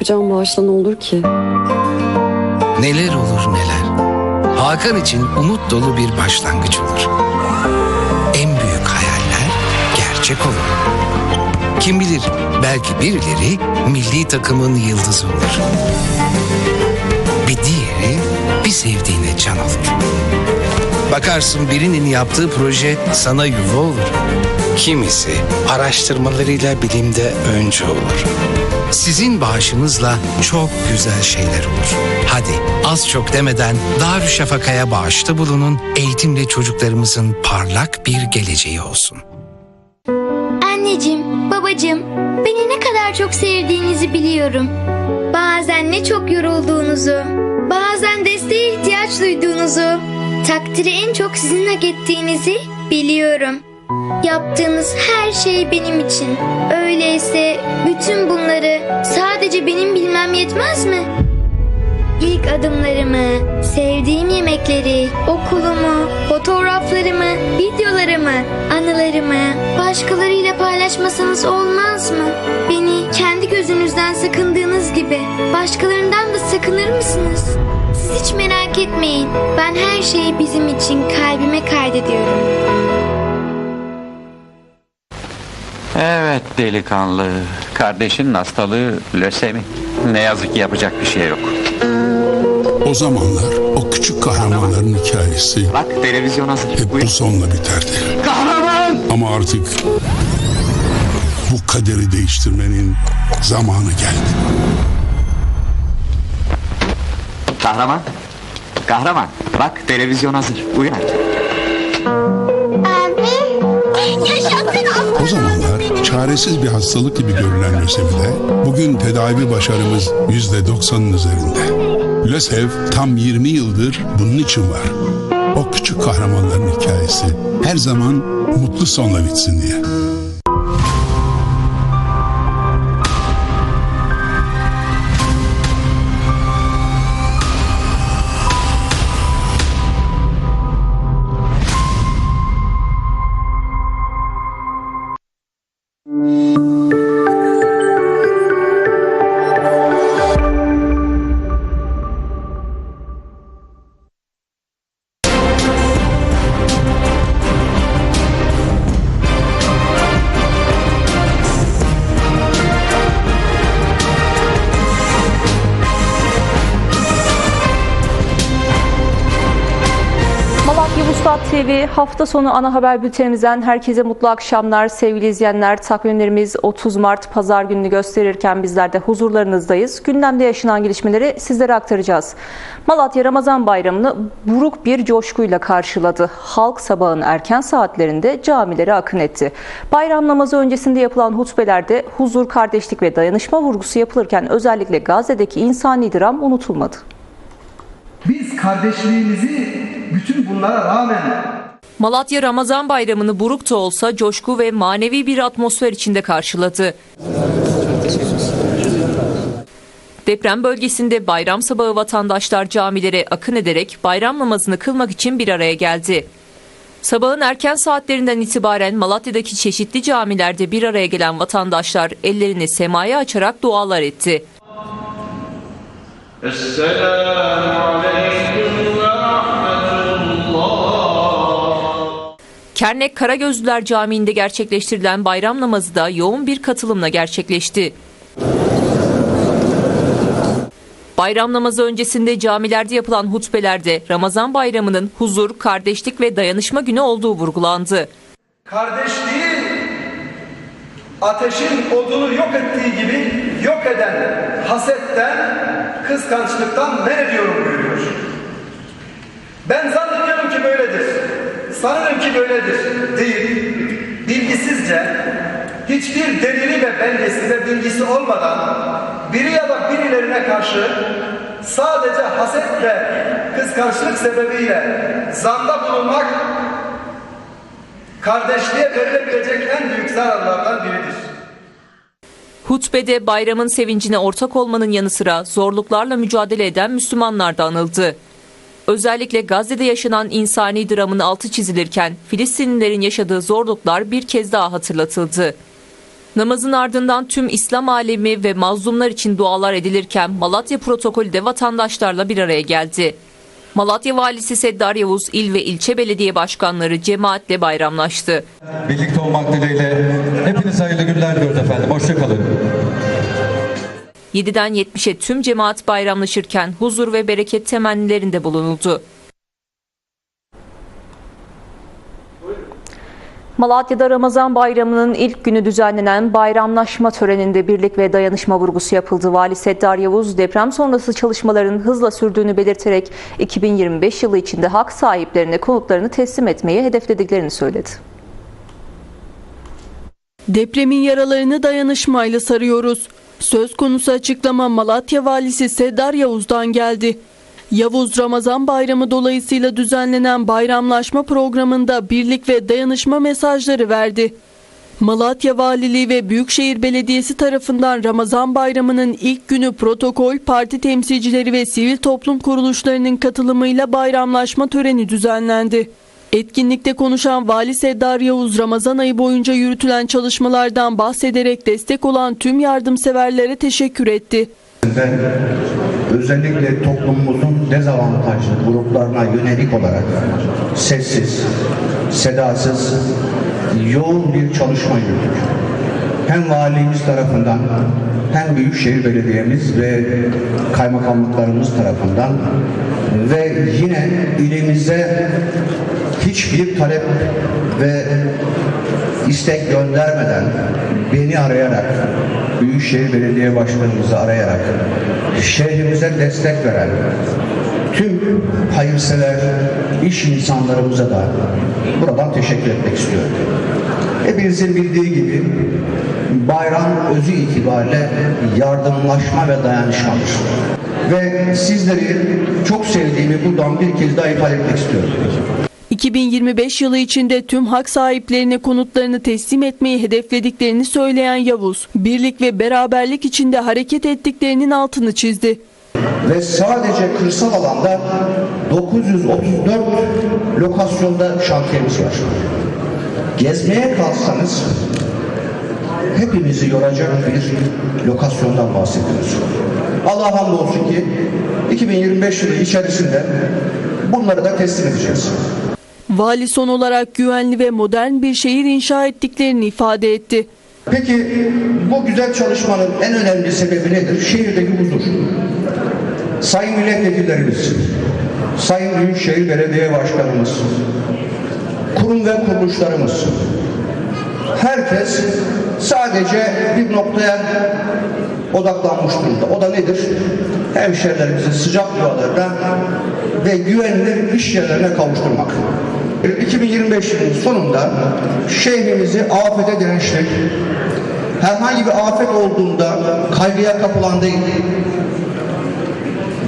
Yapacağım bağışla ne olur ki? Neler olur neler. Hakan için umut dolu bir başlangıç olur. En büyük hayaller gerçek olur. Kim bilir belki birileri milli takımın yıldızı olur. Bir diğeri bir sevdiğine can olur. Bakarsın birinin yaptığı proje sana yuva olur. Kimisi araştırmalarıyla bilimde önce olur. Sizin bağışınızla çok güzel şeyler olur. Hadi az çok demeden Darüşşafaka'ya bağışta bulunun. Eğitimle çocuklarımızın parlak bir geleceği olsun. Anneciğim, babacığım, beni ne kadar çok sevdiğinizi biliyorum. Bazen ne çok yorulduğunuzu, bazen desteğe ihtiyaç duyduğunuzu, takdiri en çok sizin hak biliyorum. Yaptığınız her şey benim için. Öyleyse bütün bunları sadece benim bilmem yetmez mi? İlk adımlarımı, sevdiğim yemekleri, okulumu, fotoğraflarımı, videolarımı, anılarımı başkalarıyla paylaşmasanız olmaz mı? Beni kendi gözünüzden sakındığınız gibi başkalarından da sakınır mısınız? Siz hiç merak etmeyin. Ben her şeyi bizim için kalbime kaydediyorum. Evet delikanlı. Kardeşinin hastalığı lösemi. Ne yazık ki yapacak bir şey yok. O zamanlar o küçük kahramanların hikayesi Bak televizyon hazır. hep Buyur. bu sonla biterdi. Kahraman! Ama artık bu kaderi değiştirmenin zamanı geldi. Kahraman. Kahraman. Bak televizyon hazır. Uyan. Çaresiz bir hastalık gibi görülen lösemide bugün tedavi başarımız yüzde doksanın üzerinde. LÖSEV tam 20 yıldır bunun için var. O küçük kahramanların hikayesi her zaman mutlu sonla bitsin diye. TV hafta sonu ana haber bültenimizden herkese mutlu akşamlar sevgili izleyenler. Takvimlerimiz 30 Mart pazar gününü gösterirken bizler de huzurlarınızdayız. Gündemde yaşanan gelişmeleri sizlere aktaracağız. Malatya Ramazan Bayramı'nı buruk bir coşkuyla karşıladı. Halk sabahın erken saatlerinde camilere akın etti. Bayram namazı öncesinde yapılan hutbelerde huzur, kardeşlik ve dayanışma vurgusu yapılırken özellikle Gazze'deki insani dram unutulmadı. Biz kardeşliğimizi bütün bunlara rağmen Malatya Ramazan Bayramı'nı buruk da olsa coşku ve manevi bir atmosfer içinde karşıladı. Deprem bölgesinde bayram sabahı vatandaşlar camilere akın ederek bayram namazını kılmak için bir araya geldi. Sabahın erken saatlerinden itibaren Malatya'daki çeşitli camilerde bir araya gelen vatandaşlar ellerini semaya açarak dualar etti. Kernek Karagözlüler Camii'nde gerçekleştirilen bayram namazı da yoğun bir katılımla gerçekleşti. Bayram namazı öncesinde camilerde yapılan hutbelerde Ramazan bayramının huzur, kardeşlik ve dayanışma günü olduğu vurgulandı. kardeşliği ateşin odunu yok ettiği gibi yok eden hasetten, kıskançlıktan men ediyorum buyuruyor. Ben zannediyorum ki böyledir. Sanırım ki böyledir. Değil. Bilgisizce, hiçbir delili ve belgesi ve bilgisi olmadan biri ya da birilerine karşı sadece haset ve kıskançlık sebebiyle zanda bulunmak kardeşliğe verilebilecek en büyük zararlardan biridir. Hutbede bayramın sevincine ortak olmanın yanı sıra zorluklarla mücadele eden Müslümanlar da anıldı. Özellikle Gazze'de yaşanan insani dramın altı çizilirken Filistinlilerin yaşadığı zorluklar bir kez daha hatırlatıldı. Namazın ardından tüm İslam alemi ve mazlumlar için dualar edilirken Malatya protokolü de vatandaşlarla bir araya geldi. Malatya Valisi Seddar Yavuz, il ve ilçe belediye başkanları cemaatle bayramlaştı. Birlikte olmak dileğiyle hepiniz hayırlı günler diliyoruz efendim. Hoşçakalın. 7'den 70'e tüm cemaat bayramlaşırken huzur ve bereket temennilerinde bulunuldu. Malatya'da Ramazan Bayramı'nın ilk günü düzenlenen bayramlaşma töreninde birlik ve dayanışma vurgusu yapıldı. Vali Seddar Yavuz deprem sonrası çalışmaların hızla sürdüğünü belirterek 2025 yılı içinde hak sahiplerine konutlarını teslim etmeyi hedeflediklerini söyledi. Depremin yaralarını dayanışmayla sarıyoruz. Söz konusu açıklama Malatya Valisi Seddar Yavuz'dan geldi. Yavuz Ramazan Bayramı dolayısıyla düzenlenen bayramlaşma programında birlik ve dayanışma mesajları verdi. Malatya Valiliği ve Büyükşehir Belediyesi tarafından Ramazan Bayramı'nın ilk günü protokol, parti temsilcileri ve sivil toplum kuruluşlarının katılımıyla bayramlaşma töreni düzenlendi. Etkinlikte konuşan Vali Seddar Yavuz Ramazan ayı boyunca yürütülen çalışmalardan bahsederek destek olan tüm yardımseverlere teşekkür etti. Ben özellikle toplumumuzun dezavantajlı gruplarına yönelik olarak sessiz, sedasız, yoğun bir çalışma yürüttük. Hem valimiz tarafından hem Büyükşehir Belediyemiz ve kaymakamlıklarımız tarafından ve yine ilimize hiçbir talep ve istek göndermeden beni arayarak Büyükşehir Belediye Başkanımızı arayarak şehrimize destek veren tüm hayırsever iş insanlarımıza da buradan teşekkür etmek istiyorum. Hepinizin bildiği gibi bayram özü itibariyle yardımlaşma ve dayanışmadır. Ve sizleri çok sevdiğimi buradan bir kez daha ifade etmek istiyorum. 2025 yılı içinde tüm hak sahiplerine konutlarını teslim etmeyi hedeflediklerini söyleyen Yavuz, birlik ve beraberlik içinde hareket ettiklerinin altını çizdi. Ve sadece kırsal alanda 934 lokasyonda şantiyemiz var. Gezmeye kalksanız hepimizi yoracak bir lokasyondan bahsediyoruz. Allah hamdolsun ki 2025 yılı içerisinde bunları da teslim edeceğiz. Vali son olarak güvenli ve modern bir şehir inşa ettiklerini ifade etti. Peki bu güzel çalışmanın en önemli sebebi nedir? Şehirdeki huzur. Sayın milletvekillerimiz, Sayın Büyükşehir Belediye Başkanımız, kurum ve kuruluşlarımız, herkes sadece bir noktaya odaklanmış durumda. O da nedir? Hemşehrilerimizin sıcak dualarına ve güvenilir iş yerlerine kavuşturmak. 2025 yılının sonunda şehrimizi afete dirençli, herhangi bir afet olduğunda kaygıya kapılan değil,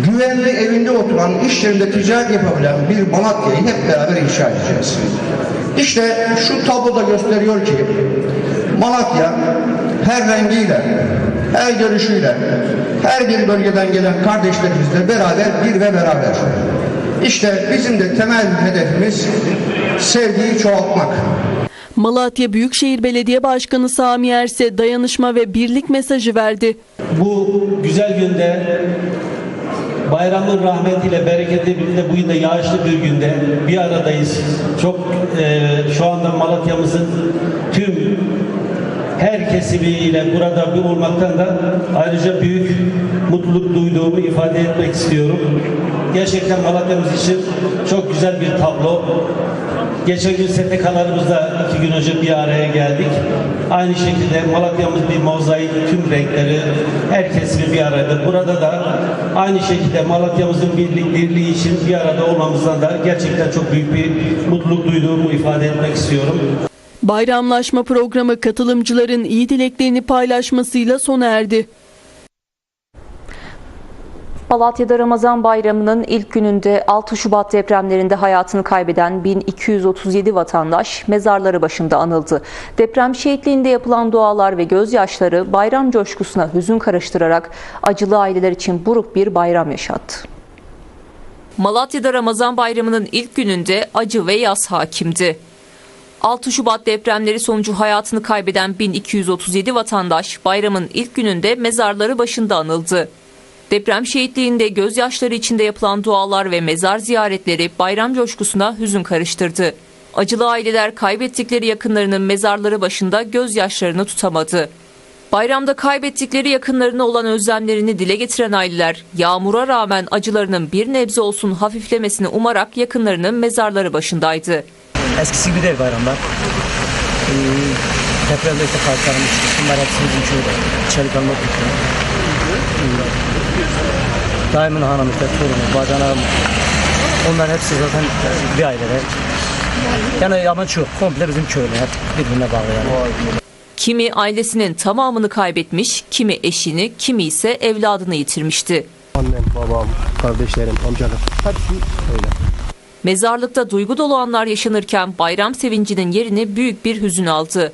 güvenli evinde oturan, iş yerinde ticaret yapabilen bir Malatya'yı hep beraber inşa edeceğiz. İşte şu tabloda gösteriyor ki Malatya her rengiyle, her görüşüyle, her bir bölgeden gelen kardeşlerimizle beraber bir ve beraber. İşte bizim de temel hedefimiz sevgiyi çoğaltmak. Malatya Büyükşehir Belediye Başkanı Sami Erse dayanışma ve birlik mesajı verdi. Bu güzel günde bayramın rahmetiyle, bereketiyle bugün de yağışlı bir günde bir aradayız. Çok e, şu anda Malatya'mızın tüm her kesimiyle burada bir olmaktan da ayrıca büyük mutluluk duyduğumu ifade etmek istiyorum. Gerçekten Malatya'mız için çok güzel bir tablo. Geçen gün STK'larımızla iki gün önce bir araya geldik. Aynı şekilde Malatya'mız bir mozaik, tüm renkleri, her kesimi bir arada. Burada da aynı şekilde Malatya'mızın birlik, dirliği için bir arada olmamızdan da gerçekten çok büyük bir mutluluk duyduğumu ifade etmek istiyorum. Bayramlaşma programı katılımcıların iyi dileklerini paylaşmasıyla sona erdi. Malatya'da Ramazan Bayramı'nın ilk gününde 6 Şubat depremlerinde hayatını kaybeden 1237 vatandaş mezarları başında anıldı. Deprem şehitliğinde yapılan dualar ve gözyaşları bayram coşkusuna hüzün karıştırarak acılı aileler için buruk bir bayram yaşattı. Malatya'da Ramazan Bayramı'nın ilk gününde acı ve yas hakimdi. 6 Şubat depremleri sonucu hayatını kaybeden 1237 vatandaş bayramın ilk gününde mezarları başında anıldı. Deprem şehitliğinde gözyaşları içinde yapılan dualar ve mezar ziyaretleri bayram coşkusuna hüzün karıştırdı. Acılı aileler kaybettikleri yakınlarının mezarları başında gözyaşlarını tutamadı. Bayramda kaybettikleri yakınlarına olan özlemlerini dile getiren aileler yağmura rağmen acılarının bir nebze olsun hafiflemesini umarak yakınlarının mezarları başındaydı. Eskisi gibi değil bayramlar. Ee, depremde işte kartlarımız, bunlar hepsi bizim köyde. Çelikanlı okuttu. Ee, daimin hanımızda, torunu, bacanağım. Onlar hepsi zaten bir ailede. Yani ama çok, komple bizim köylü. Hep birbirine bağlı yani. Kimi ailesinin tamamını kaybetmiş, kimi eşini, kimi ise evladını yitirmişti. Annem, babam, kardeşlerim, amcalarım. Hepsi öyle. Mezarlıkta duygu dolu anlar yaşanırken bayram sevincinin yerini büyük bir hüzün aldı.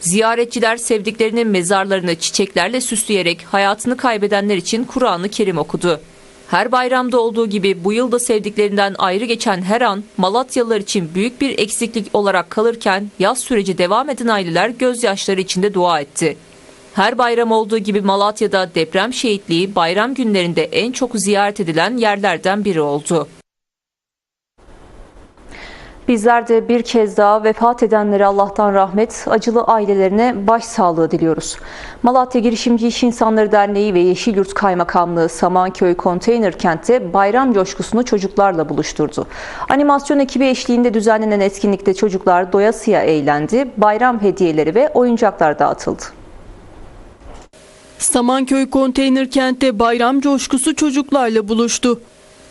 Ziyaretçiler sevdiklerinin mezarlarını çiçeklerle süsleyerek hayatını kaybedenler için Kur'an-ı Kerim okudu. Her bayramda olduğu gibi bu yılda sevdiklerinden ayrı geçen her an Malatyalılar için büyük bir eksiklik olarak kalırken yaz süreci devam eden aileler gözyaşları içinde dua etti. Her bayram olduğu gibi Malatya'da deprem şehitliği bayram günlerinde en çok ziyaret edilen yerlerden biri oldu. Bizler de bir kez daha vefat edenlere Allah'tan rahmet, acılı ailelerine başsağlığı diliyoruz. Malatya Girişimci İş İnsanları Derneği ve Yeşilyurt Kaymakamlığı Samanköy Konteyner Kent'te bayram coşkusunu çocuklarla buluşturdu. Animasyon ekibi eşliğinde düzenlenen etkinlikte çocuklar doyasıya eğlendi, bayram hediyeleri ve oyuncaklar dağıtıldı. Samanköy Konteyner Kent'te bayram coşkusu çocuklarla buluştu.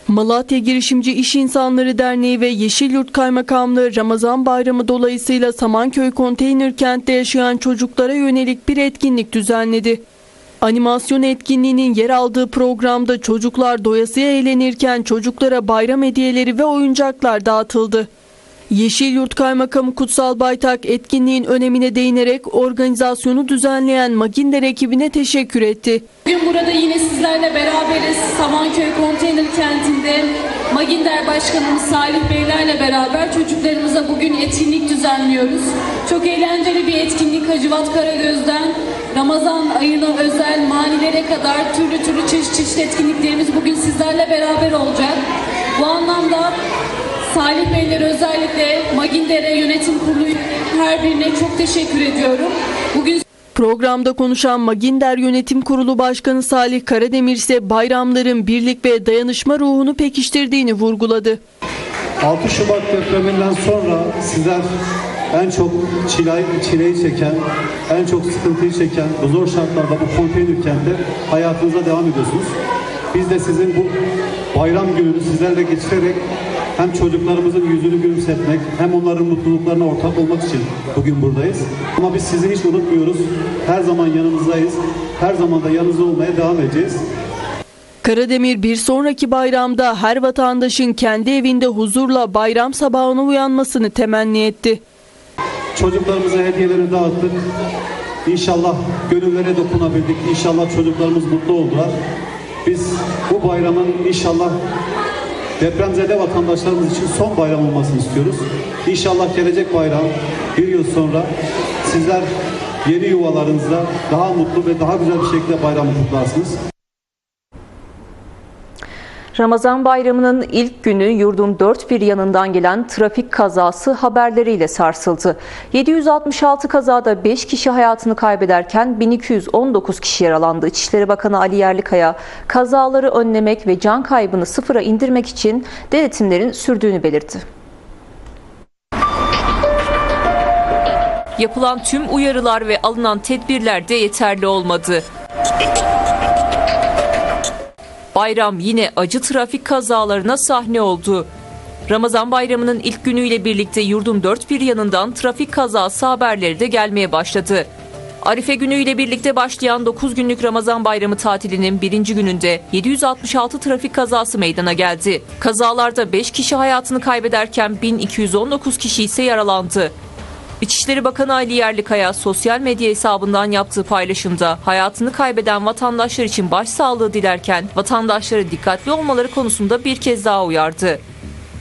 Malatya Girişimci İş İnsanları Derneği ve Yeşilyurt Kaymakamlığı Ramazan Bayramı dolayısıyla Samanköy Konteyner Kent'te yaşayan çocuklara yönelik bir etkinlik düzenledi. Animasyon etkinliğinin yer aldığı programda çocuklar doyasıya eğlenirken çocuklara bayram hediyeleri ve oyuncaklar dağıtıldı. Yeşilyurt Kaymakamı Kutsal Baytak etkinliğin önemine değinerek organizasyonu düzenleyen Maginder ekibine teşekkür etti. Bugün burada yine sizlerle beraberiz. Samanköy Konteyner Kenti'nde Maginder Başkanımız Salih Beylerle beraber çocuklarımıza bugün etkinlik düzenliyoruz. Çok eğlenceli bir etkinlik Hacivat Karagöz'den Ramazan ayına özel manilere kadar türlü türlü çeşit çeşit etkinliklerimiz bugün sizlerle beraber olacak. Bu anlamda Salih Beyler özellikle Maginder'e yönetim kurulu her birine çok teşekkür ediyorum. Bugün Programda konuşan Maginder Yönetim Kurulu Başkanı Salih Karademir ise bayramların birlik ve dayanışma ruhunu pekiştirdiğini vurguladı. 6 Şubat depreminden sonra sizler en çok çileyi, çileyi çeken, en çok sıkıntıyı çeken bu zor şartlarda bu konteyner kentte hayatınıza devam ediyorsunuz. Biz de sizin bu bayram gününü sizlerle geçirerek hem çocuklarımızın yüzünü gülümsetmek hem onların mutluluklarına ortak olmak için bugün buradayız. Ama biz sizi hiç unutmuyoruz. Her zaman yanınızdayız. Her zaman da yanınızda olmaya devam edeceğiz. Karademir bir sonraki bayramda her vatandaşın kendi evinde huzurla bayram sabahına uyanmasını temenni etti. Çocuklarımıza hediyeleri dağıttık. İnşallah gönüllere dokunabildik. İnşallah çocuklarımız mutlu oldular. Biz bu bayramın inşallah depremzede vatandaşlarımız için son bayram olmasını istiyoruz. İnşallah gelecek bayram bir yıl sonra sizler yeni yuvalarınızda daha mutlu ve daha güzel bir şekilde bayramı kutlarsınız. Ramazan bayramının ilk günü yurdun dört bir yanından gelen trafik kazası haberleriyle sarsıldı. 766 kazada 5 kişi hayatını kaybederken 1219 kişi yaralandı. İçişleri Bakanı Ali Yerlikaya kazaları önlemek ve can kaybını sıfıra indirmek için denetimlerin sürdüğünü belirtti. Yapılan tüm uyarılar ve alınan tedbirler de yeterli olmadı. Bayram yine acı trafik kazalarına sahne oldu. Ramazan bayramının ilk günüyle birlikte yurdun dört bir yanından trafik kazası haberleri de gelmeye başladı. Arife günüyle birlikte başlayan 9 günlük Ramazan bayramı tatilinin birinci gününde 766 trafik kazası meydana geldi. Kazalarda 5 kişi hayatını kaybederken 1219 kişi ise yaralandı. İçişleri Bakanı Ali Yerlikaya sosyal medya hesabından yaptığı paylaşımda hayatını kaybeden vatandaşlar için başsağlığı dilerken vatandaşları dikkatli olmaları konusunda bir kez daha uyardı.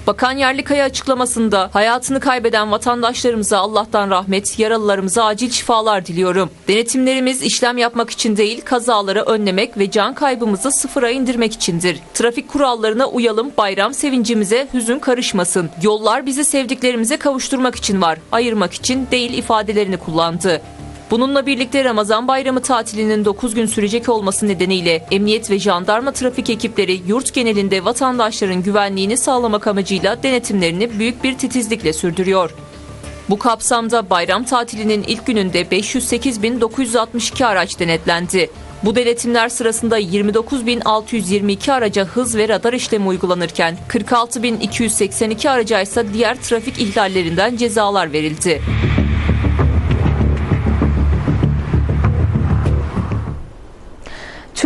Bakan Yerlikaya açıklamasında hayatını kaybeden vatandaşlarımıza Allah'tan rahmet, yaralılarımıza acil şifalar diliyorum. Denetimlerimiz işlem yapmak için değil, kazaları önlemek ve can kaybımızı sıfıra indirmek içindir. Trafik kurallarına uyalım, bayram sevincimize hüzün karışmasın. Yollar bizi sevdiklerimize kavuşturmak için var, ayırmak için değil ifadelerini kullandı. Bununla birlikte Ramazan bayramı tatilinin 9 gün sürecek olması nedeniyle emniyet ve jandarma trafik ekipleri yurt genelinde vatandaşların güvenliğini sağlamak amacıyla denetimlerini büyük bir titizlikle sürdürüyor. Bu kapsamda bayram tatilinin ilk gününde 508.962 araç denetlendi. Bu denetimler sırasında 29.622 araca hız ve radar işlemi uygulanırken 46.282 araca ise diğer trafik ihlallerinden cezalar verildi.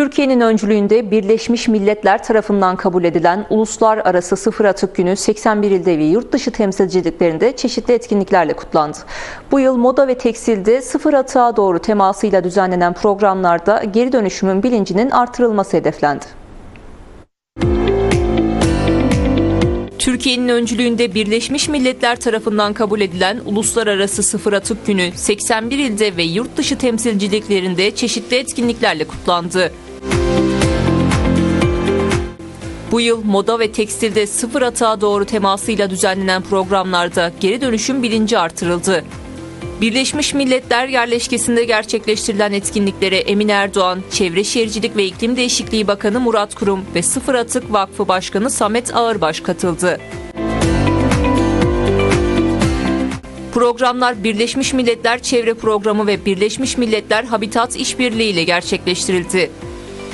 Türkiye'nin öncülüğünde Birleşmiş Milletler tarafından kabul edilen Uluslararası Sıfır Atık Günü 81 ilde ve yurt dışı temsilciliklerinde çeşitli etkinliklerle kutlandı. Bu yıl moda ve tekstilde sıfır atığa doğru temasıyla düzenlenen programlarda geri dönüşümün bilincinin artırılması hedeflendi. Türkiye'nin öncülüğünde Birleşmiş Milletler tarafından kabul edilen Uluslararası Sıfır Atık Günü 81 ilde ve yurt dışı temsilciliklerinde çeşitli etkinliklerle kutlandı. Bu yıl moda ve tekstilde sıfır atığa doğru temasıyla düzenlenen programlarda geri dönüşüm bilinci artırıldı. Birleşmiş Milletler yerleşkesinde gerçekleştirilen etkinliklere Emin Erdoğan, Çevre Şehircilik ve İklim Değişikliği Bakanı Murat Kurum ve Sıfır Atık Vakfı Başkanı Samet Ağırbaş katıldı. Programlar Birleşmiş Milletler Çevre Programı ve Birleşmiş Milletler Habitat İşbirliği ile gerçekleştirildi.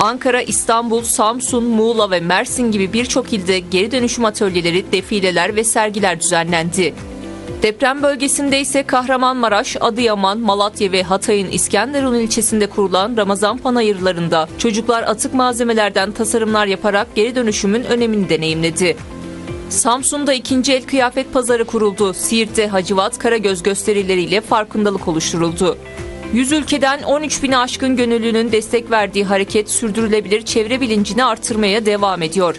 Ankara, İstanbul, Samsun, Muğla ve Mersin gibi birçok ilde geri dönüşüm atölyeleri, defileler ve sergiler düzenlendi. Deprem bölgesinde ise Kahramanmaraş, Adıyaman, Malatya ve Hatay'ın İskenderun ilçesinde kurulan Ramazan panayırlarında çocuklar atık malzemelerden tasarımlar yaparak geri dönüşümün önemini deneyimledi. Samsun'da ikinci el kıyafet pazarı kuruldu. Siirt'te Hacivat Karagöz gösterileriyle farkındalık oluşturuldu. 100 ülkeden 13 bini aşkın gönüllünün destek verdiği hareket sürdürülebilir çevre bilincini artırmaya devam ediyor.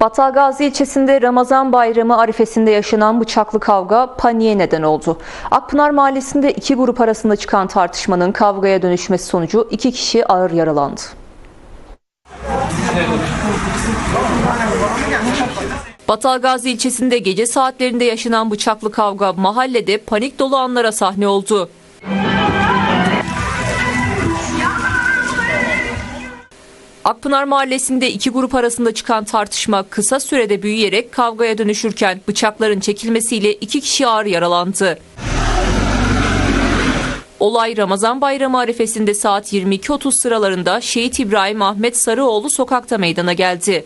Battalgazi ilçesinde Ramazan bayramı arifesinde yaşanan bıçaklı kavga paniğe neden oldu. Akpınar mahallesinde iki grup arasında çıkan tartışmanın kavgaya dönüşmesi sonucu iki kişi ağır yaralandı. Battalgazi ilçesinde gece saatlerinde yaşanan bıçaklı kavga mahallede panik dolu anlara sahne oldu. Akpınar Mahallesi'nde iki grup arasında çıkan tartışma kısa sürede büyüyerek kavgaya dönüşürken bıçakların çekilmesiyle iki kişi ağır yaralandı. Olay Ramazan Bayramı arifesinde saat 22.30 sıralarında Şehit İbrahim Ahmet Sarıoğlu sokakta meydana geldi.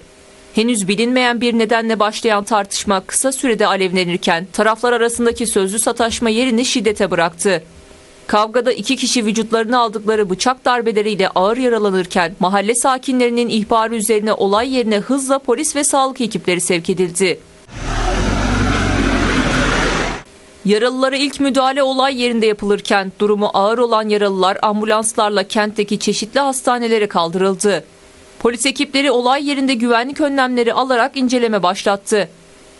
Henüz bilinmeyen bir nedenle başlayan tartışma kısa sürede alevlenirken taraflar arasındaki sözlü sataşma yerini şiddete bıraktı. Kavgada iki kişi vücutlarına aldıkları bıçak darbeleriyle ağır yaralanırken mahalle sakinlerinin ihbarı üzerine olay yerine hızla polis ve sağlık ekipleri sevk edildi. Yaralılara ilk müdahale olay yerinde yapılırken durumu ağır olan yaralılar ambulanslarla kentteki çeşitli hastanelere kaldırıldı. Polis ekipleri olay yerinde güvenlik önlemleri alarak inceleme başlattı.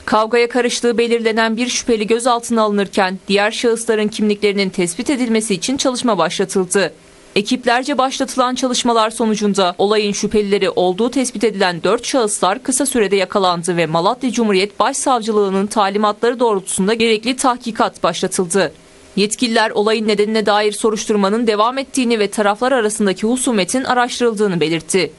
Kavgaya karıştığı belirlenen bir şüpheli gözaltına alınırken diğer şahısların kimliklerinin tespit edilmesi için çalışma başlatıldı. Ekiplerce başlatılan çalışmalar sonucunda olayın şüphelileri olduğu tespit edilen 4 şahıslar kısa sürede yakalandı ve Malatya Cumhuriyet Başsavcılığı'nın talimatları doğrultusunda gerekli tahkikat başlatıldı. Yetkililer olayın nedenine dair soruşturmanın devam ettiğini ve taraflar arasındaki husumetin araştırıldığını belirtti.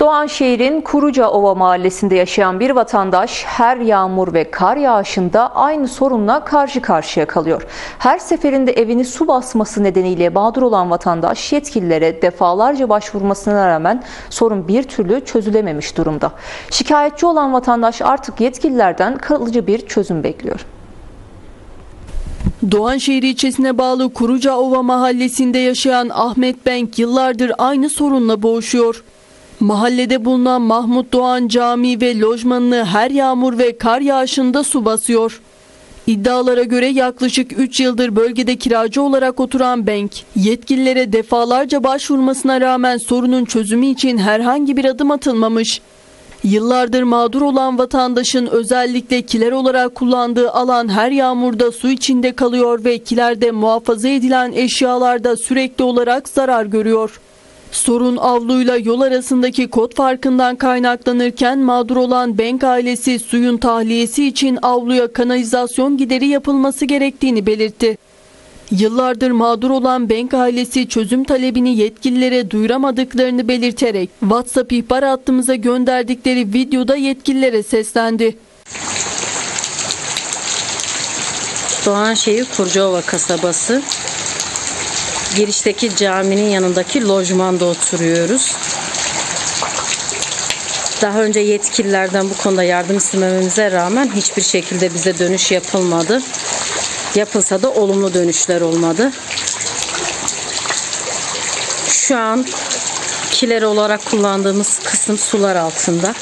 Doğanşehir'in Kurucaova mahallesinde yaşayan bir vatandaş her yağmur ve kar yağışında aynı sorunla karşı karşıya kalıyor. Her seferinde evini su basması nedeniyle mağdur olan vatandaş yetkililere defalarca başvurmasına rağmen sorun bir türlü çözülememiş durumda. Şikayetçi olan vatandaş artık yetkililerden kalıcı bir çözüm bekliyor. Doğanşehir ilçesine bağlı Kurucaova mahallesinde yaşayan Ahmet Benk yıllardır aynı sorunla boğuşuyor. Mahallede bulunan Mahmut Doğan Camii ve lojmanını her yağmur ve kar yağışında su basıyor. İddialara göre yaklaşık 3 yıldır bölgede kiracı olarak oturan Bank, yetkililere defalarca başvurmasına rağmen sorunun çözümü için herhangi bir adım atılmamış. Yıllardır mağdur olan vatandaşın özellikle kiler olarak kullandığı alan her yağmurda su içinde kalıyor ve kilerde muhafaza edilen eşyalarda sürekli olarak zarar görüyor. Sorun avluyla yol arasındaki kod farkından kaynaklanırken mağdur olan Bank ailesi suyun tahliyesi için avluya kanalizasyon gideri yapılması gerektiğini belirtti. Yıllardır mağdur olan Bank ailesi çözüm talebini yetkililere duyuramadıklarını belirterek WhatsApp ihbar hattımıza gönderdikleri videoda yetkililere seslendi. Doğanşehir Kurcaova kasabası. Girişteki caminin yanındaki lojmanda oturuyoruz. Daha önce yetkililerden bu konuda yardım istemememize rağmen hiçbir şekilde bize dönüş yapılmadı. Yapılsa da olumlu dönüşler olmadı. Şu an kiler olarak kullandığımız kısım sular altında.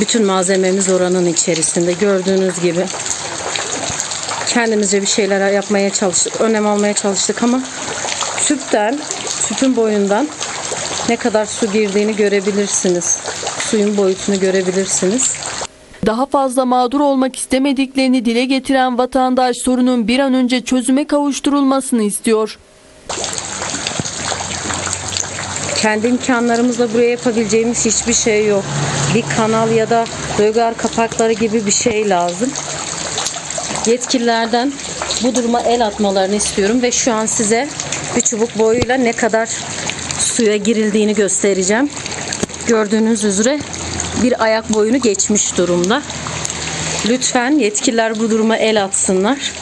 Bütün malzememiz oranın içerisinde. Gördüğünüz gibi kendimizce bir şeyler yapmaya çalıştık. Önem almaya çalıştık ama tüpten, tüpün boyundan ne kadar su girdiğini görebilirsiniz. Suyun boyutunu görebilirsiniz. Daha fazla mağdur olmak istemediklerini dile getiren vatandaş sorunun bir an önce çözüme kavuşturulmasını istiyor. Kendi imkanlarımızla buraya yapabileceğimiz hiçbir şey yok. Bir kanal ya da rögar kapakları gibi bir şey lazım. Yetkililerden bu duruma el atmalarını istiyorum ve şu an size bir çubuk boyuyla ne kadar suya girildiğini göstereceğim. Gördüğünüz üzere bir ayak boyunu geçmiş durumda. Lütfen yetkililer bu duruma el atsınlar.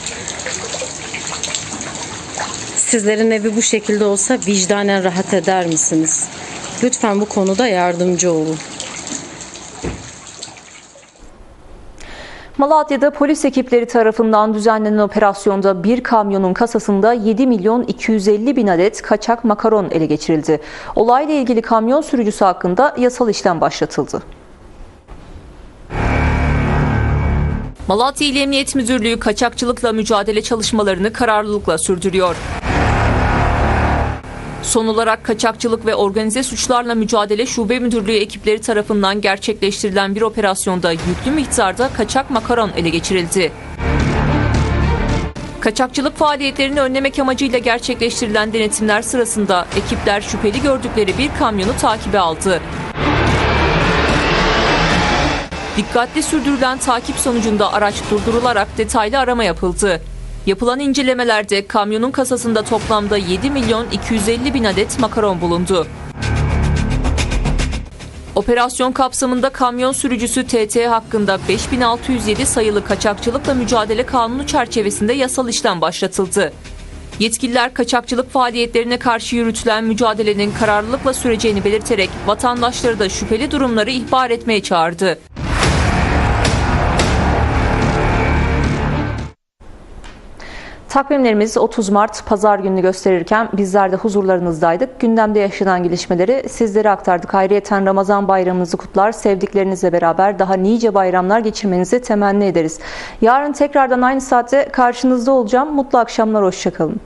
Sizlerin evi bu şekilde olsa vicdanen rahat eder misiniz? Lütfen bu konuda yardımcı olun. Malatya'da polis ekipleri tarafından düzenlenen operasyonda bir kamyonun kasasında 7 milyon 250 bin adet kaçak makaron ele geçirildi. Olayla ilgili kamyon sürücüsü hakkında yasal işlem başlatıldı. Malatya İl Emniyet Müdürlüğü kaçakçılıkla mücadele çalışmalarını kararlılıkla sürdürüyor. Son olarak Kaçakçılık ve Organize Suçlarla Mücadele Şube Müdürlüğü ekipleri tarafından gerçekleştirilen bir operasyonda yüklü miktarda kaçak makaron ele geçirildi. Kaçakçılık faaliyetlerini önlemek amacıyla gerçekleştirilen denetimler sırasında ekipler şüpheli gördükleri bir kamyonu takibe aldı. Dikkatli sürdürülen takip sonucunda araç durdurularak detaylı arama yapıldı. Yapılan incelemelerde kamyonun kasasında toplamda 7 milyon 250 bin adet makaron bulundu. Operasyon kapsamında kamyon sürücüsü TT hakkında 5607 sayılı kaçakçılıkla mücadele kanunu çerçevesinde yasal işlem başlatıldı. Yetkililer kaçakçılık faaliyetlerine karşı yürütülen mücadelenin kararlılıkla süreceğini belirterek vatandaşları da şüpheli durumları ihbar etmeye çağırdı. Takvimlerimiz 30 Mart pazar gününü gösterirken bizler de huzurlarınızdaydık. Gündemde yaşanan gelişmeleri sizlere aktardık. Ayrıyeten Ramazan bayramınızı kutlar, sevdiklerinizle beraber daha nice bayramlar geçirmenizi temenni ederiz. Yarın tekrardan aynı saatte karşınızda olacağım. Mutlu akşamlar, hoşçakalın.